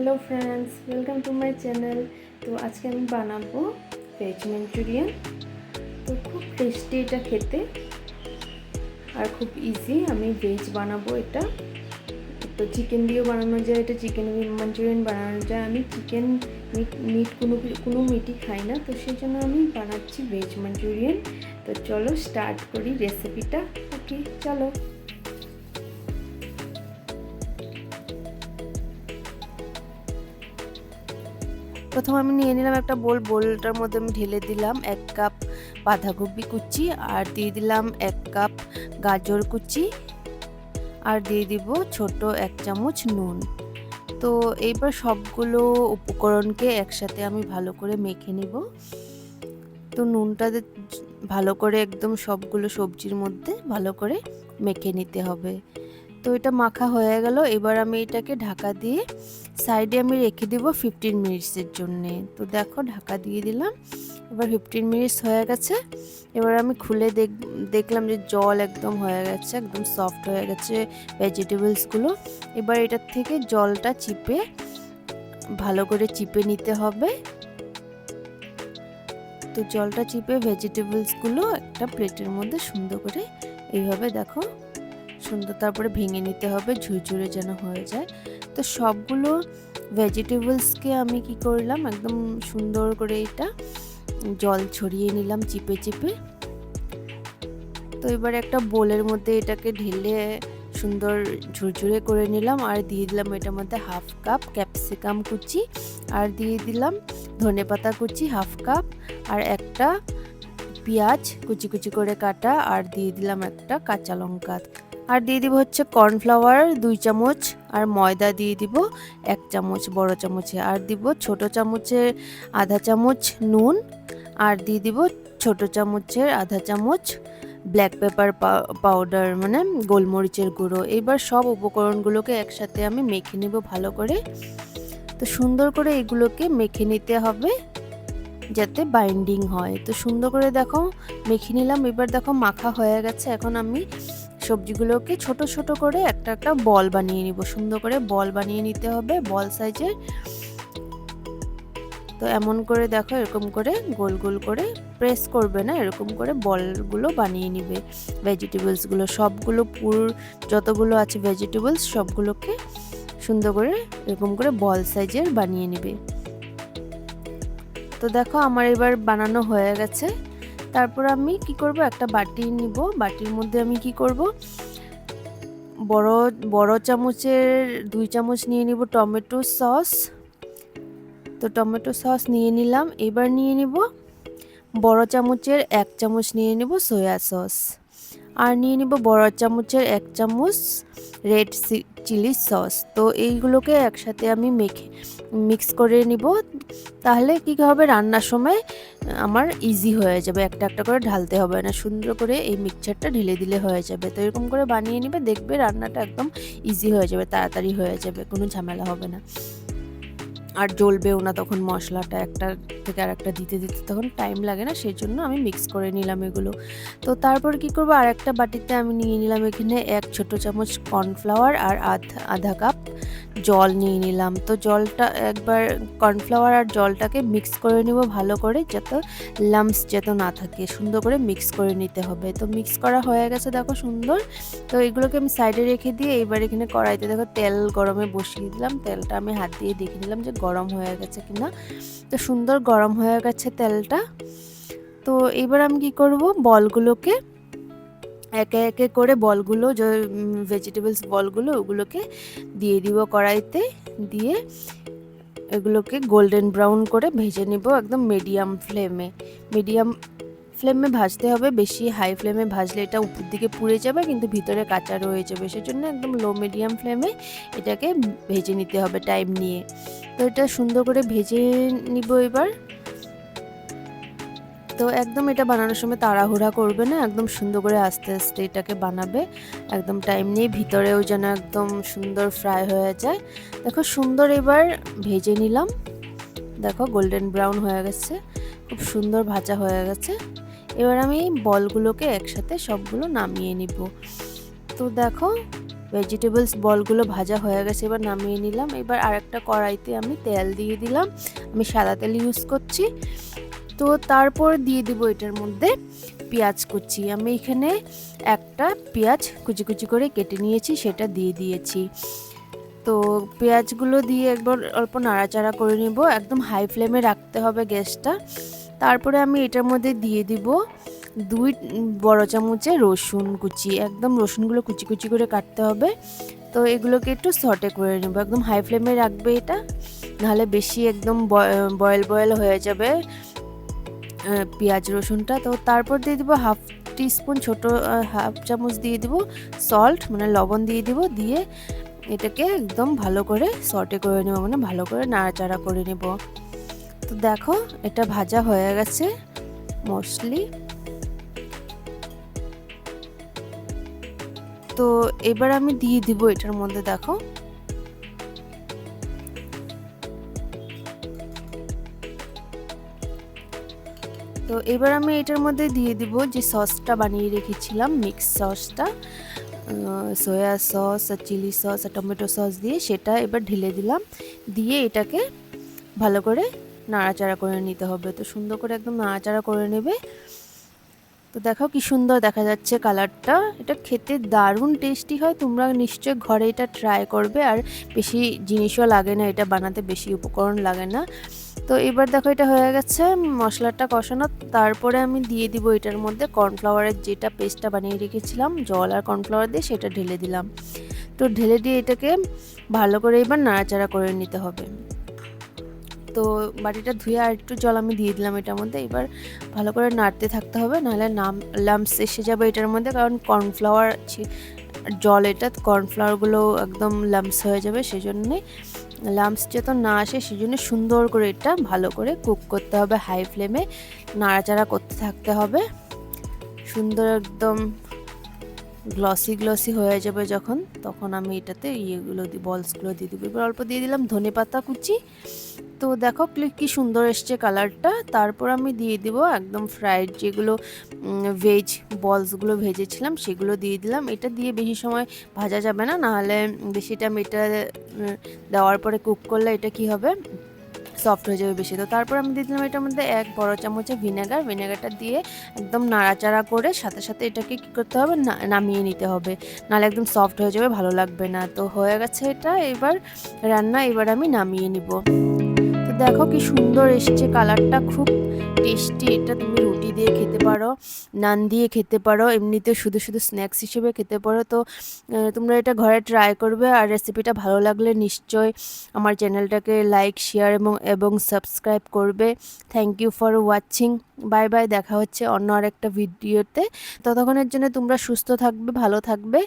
Hello friends welcome to my channel তো আজকে আমি বানাবো ভেজ মাঞ্চুরিয়ান তো খুব টেস্টি এটা খেতে। আর খুব ইজি আমি ভেজ বানাবো এটা। তো চিকেন দিয়েও বানানো যায়, এটা চিকেন মাঞ্চুরিয়ান বানানো যায়। আমি চিকেন মিট মিট কোনো কোনো মিটই খাই না। তো সেই জন্য আমি বানাচ্ছি ভেজ মাঞ্চুরিয়ান তো চলো স্টার্ট করি রেসিপিটা ওকে চলো। প্রথম আমি নিয়ে নিলাম একটা বোল, বোলটার মধ্যে আমি ঢেলে দিলাম এক কাপ বাঁধাকপি কুচি আর দিয়ে দিলাম এক কাপ গাজর কুচি আর দিয়ে দিব ছোট এক চামচ নুন। তো এইবার সবগুলো উপকরণকে একসাথে আমি ভালো করে মেখে নিব। তো নুনটা ভালো করে একদম সবগুলো সবজির মধ্যে ভালো করে মেখে নিতে হবে। তো এটা মাখা হয়ে গেল। এবার আমি এটাকে ঢাকা দিয়ে সাইডে আমি রেখে দেব ফিফটিন মিনিটসের জন্যে। তো দেখো ঢাকা দিয়ে দিলাম। এবার ফিফটিন মিনিটস হয়ে গেছে। এবার আমি খুলে দেখ, দেখলাম যে জল একদম হয়ে গেছে, একদম সফট হয়ে গেছে ভেজিটেবলসগুলো এবার এটার থেকে জলটা চিপে, ভালো করে চিপে নিতে হবে। তো জলটা চিপে ভেজিটেবলসগুলো একটা প্লেটের মধ্যে সুন্দর করে এইভাবে দেখো সুন্দর, তারপরে ভেঙে নিতে হবে, ঝুরঝুরে যেন হয়ে যায়। তো সবগুলো ভেজিটেবলসকে আমি কি করলাম, একদম সুন্দর করে এটা জল ছড়িয়ে নিলাম চিপে চিপে। তো এবার একটা বোলের মধ্যে এটাকে ঢেলে সুন্দর ঝুরঝুরে করে নিলাম, আর দিয়ে দিলাম এটার মধ্যে হাফ কাপ ক্যাপসিকাম কুচি, আর দিয়ে দিলাম ধনে পাতা কুচি হাফ কাপ, আর একটা পেঁয়াজ কুচি কুচি করে কাটা, আর দিয়ে দিলাম একটা কাঁচা লঙ্কা আর দিয়ে দিব হচ্ছে কর্নফ্লাওয়ার দুই চামচ, আর ময়দা দিয়ে দিব এক চামচ বড় চামচে, আর দিব ছোট চামচের আধা চামচ নুন, আর দিয়ে দিব ছোট চামচের আধা চামচ ব্ল্যাক পেপার পাউডার মানে গোলমরিচের গুঁড়ো। এবার সব উপকরণগুলোকে একসাথে আমি মেখে নেব ভালো করে। তো সুন্দর করে এগুলোকে মেখে নিতে হবে যাতে বাইন্ডিং হয়। তো সুন্দর করে দেখো, মেখে নিলাম। এবার দেখো, মাখা হয়ে গেছে। এখন আমি সবজিগুলোকে ছোট ছোট করে একটা একটা বল বানিয়ে নিব। সুন্দর করে বল বানিয়ে নিতে হবে, বল সাইজের। তো এমন করে দেখো, এরকম করে গোল গোল করে প্রেস করবে না, এরকম করে বলগুলো বানিয়ে নিবে। ভেজিটেবলসগুলো, সবগুলো পুর, যতগুলো আছে ভেজিটেবলস, সবগুলোকে সুন্দর করে এরকম করে বল সাইজের বানিয়ে নেবে। তো দেখো, আমার এবার বানানো হয়ে গেছে। তারপর আমি কি করব? একটা বাটি নিব। বাটির মধ্যে আমি কি করব? বড় বড় চামচের দুই চামচ নিয়ে নিব টমেটো সস। তো টমেটো সস নিয়ে নিলাম। এবার নিয়ে নিব বড় চামচের এক চামচ নিয়ে নিব সয়া সস। আর নিয়ে নিব বড় চামচের এক চামচ রেড চিলি সস তো এইগুলোকে একসাথে আমি মেখে মিক্স করে নিব। তাহলে কী হবে, রান্নার সময় আমার ইজি হয়ে যাবে। একটা একটা করে ঢালতে হবে না, সুন্দর করে এই মিক্সচারটা ঢেলে দিলে হয়ে যাবে। তো এরকম করে বানিয়ে নিবে, দেখবে রান্নাটা একদম ইজি হয়ে যাবে, তাড়াতাড়ি হয়ে যাবে, কোনো ঝামেলা হবে না। আর জ্বলবেও না তখন মশলাটা একটা থেকে আর একটা দিতে দিতে তখন টাইম লাগে না সেই জন্য আমি মিক্স করে নিলাম এগুলো। তো তারপর কি করব? আর একটা বাটিতে আমি নিয়ে নিলাম এখানে এক ছোট চামচ কর্নফ্লাওয়ার আর আধা আধা কাপ জল নিয়ে নিলাম। তো জলটা একবার কর্নফ্লাওয়ার আর জলটাকে মিক্স করে নিব ভালো করে, যাতে লামস যাতে না থাকে। সুন্দর করে মিক্স করে নিতে হবে। তো মিক্স করা হয়ে গেছে, দেখো সুন্দর। তো এগুলোকে আমি সাইডে রেখে দিয়ে এইবার এখানে কড়াইতে দেখো তেল গরমে বসিয়ে দিলাম। তেলটা আমি হাত দিয়ে দেখে নিলাম যে গরম হয়ে গেছে কিনা। তো সুন্দর গরম হয়ে গেছে তেলটা। তো এবার আমি কি করব? বলগুলোকে একে একে করে বলগুলো, যে ভেজিটেবলস বলগুলো, ওগুলোকে দিয়ে দিব কড়াইতে, দিয়ে এগুলোকে গোল্ডেন ব্রাউন করে ভেজে নিব একদম মিডিয়াম ফ্লেমে মিডিয়াম ফ্লেমে ভাজতে হবে, বেশি হাই ফ্লেমে ভাজলে এটা উপর দিকে পুড়ে যাবে, কিন্তু ভিতরে কাঁচা রয়ে যাবে। সেজন্য একদম লো মিডিয়াম ফ্লেমে এটাকে ভেজে নিতে হবে টাইম নিয়ে। তো এটা সুন্দর করে ভেজে নিব এবার। তো একদম এটা বানানোর সময় তাড়াহুড়া করবে না, একদম সুন্দর করে আস্তে আস্তে এটাকে বানাবে। একদম টাইম নিয়ে ভিতরেও যেন একদম সুন্দর ফ্রাই হয়ে যায়। দেখো সুন্দর এবার ভেজে নিলাম। দেখো গোল্ডেন ব্রাউন হয়ে গেছে, খুব সুন্দর ভাজা হয়ে গেছে। এবার আমি বলগুলোকে একসাথে সবগুলো নামিয়ে নিব। তো দেখো ভেজিটেবলস বলগুলো ভাজা হয়ে গেছে, এবার নামিয়ে নিলাম। এবার আরেকটা কড়াইতে আমি তেল দিয়ে দিলাম। আমি সাদা তেল ইউজ করছি। তো তারপর দিয়ে দিব এটার মধ্যে পেঁয়াজ কুচি। আমি এখানে একটা পেঁয়াজ কুচি কুচি করে কেটে নিয়েছি, সেটা দিয়ে দিয়েছি। তো পেঁয়াজগুলো দিয়ে একবার অল্প নাড়াচাড়া করে নিব, একদম হাই ফ্লেমে রাখতে হবে গ্যাসটা। তারপরে আমি এটার মধ্যে দিয়ে দিব দুই বড় চামচে রসুন কুচি। একদম রসুনগুলো কুচি কুচি করে কাটতে হবে। তো এগুলোকে একটু সটে করে নেব, একদম হাই ফ্লেমে রাখবে এটা। নাহলে বেশি একদম বয়েল বয়েল হয়ে যাবে। পেঁয়াজ রসুনটা, তো তারপর দিয়ে দিব হাফ টিস্পুন ছোট হাফ চামচ দিয়ে দিব সল্ট মানে লবণ দিয়ে দিব, দিয়ে এটাকে একদম ভালো করে সটে করে নেব মানে ভালো করে নাড়াচাড়া করে নেব। তো দেখো, এটা ভাজা হয়ে গেছে মোস্টলি তো এবার আমি দিয়ে দিব এটার মধ্যে, দেখো। তো এবার আমি এটার মধ্যে দিয়ে দিব যে সসটা বানিয়ে রেখেছিলাম, মিক্স সসটা সয়া সস আর চিলি সস আর টমেটো সস দিয়ে সেটা এবার ঢেলে দিলাম। দিয়ে এটাকে ভালো করে নাড়াচাড়া করে নিতে হবে। তো সুন্দর করে একদম নাড়াচাড়া করে নেবে। তো দেখো কি সুন্দর দেখা যাচ্ছে কালারটা। এটা খেতে দারুণ টেস্টি হয়। তোমরা নিশ্চয় ঘরে এটা ট্রাই করবে। আর বেশি জিনিসও লাগে না, এটা বানাতে বেশি উপকরণ লাগে না। তো এবার দেখো এটা হয়ে গেছে মশলাটা কষানো। তারপরে আমি দিয়ে দিব এটার মধ্যে কর্নফ্লাওয়ারের যেটা পেস্টটা বানিয়ে রেখেছিলাম, জল আর কর্নফ্লাওয়ার দিয়ে সেটা ঢেলে দিলাম। তো ঢেলে দিয়ে এটাকে ভালো করে এবার নাড়াচাড়া করে নিতে হবে। তো বাটিটা ধুয়ে আর একটু জল আমি দিয়ে দিলাম এটার মধ্যে। এবার ভালো করে নাড়তে থাকতে হবে, নাহলে নাম লাম্পস এসে যাবে এটার মধ্যে। কারণ কর্নফ্লাওয়ার জল এটা কর্নফ্লাওয়ারগুলো একদম লাম্পস হয়ে যাবে সেই জন্যে লাম্পস যত না আসে সেই জন্য সুন্দর করে এটা ভালো করে কুক করতে হবে হাই ফ্লেমে নাড়াচাড়া করতে থাকতে হবে। সুন্দর একদম গ্লসি গ্লসি হয়ে যাবে যখন, তখন আমি এটাতে ইয়েগুলো বলসগুলো দিয়ে দেবো। এবার অল্প দিয়ে দিলাম ধনে পাতা কুচি। তো দেখো কি সুন্দর এসছে কালারটা তারপর আমি দিয়ে দিব একদম ফ্রাইড যেগুলো ভেজ বলসগুলো ভেজেছিলাম, সেগুলো দিয়ে দিলাম। এটা দিয়ে বেশি সময় ভাজা যাবে না, নাহলে বেশি টাইম এটা দেওয়ার পরে কুক করলে এটা কি হবে? সফট হয়ে যাবে বেশি। তো তারপর আমি দিয়ে দিলাম এটার মধ্যে এক বড় চামচে ভিনেগার। ভিনেগারটা দিয়ে একদম নাড়াচাড়া করে সাথে সাথে এটাকে কী করতে হবে? নামিয়ে নিতে হবে। নাহলে একদম সফট হয়ে যাবে, ভালো লাগবে না। তো হয়ে গেছে এটা। এবার রান্না এবার আমি নামিয়ে নিব। দেখো কি সুন্দর এসছে কালারটা, খুব টেস্টি এটা তুমি রুটি দিয়ে খেতে পারো, নান দিয়ে খেতে পারো, এমনিতে শুধু শুধু স্ন্যাক্স হিসেবে খেতে পারো। তো তোমরা এটা ঘরে ট্রাই করবে আর রেসিপিটা ভালো লাগলে নিশ্চয় আমার চ্যানেলটাকে লাইক শেয়ার এবং এবং সাবস্ক্রাইব করবে। Thank you for watching bye bye দেখা হচ্ছে অন্য আরেকটা ভিডিওতে ততক্ষণের জন্য তোমরা সুস্থ থাকবে, ভালো থাকবে।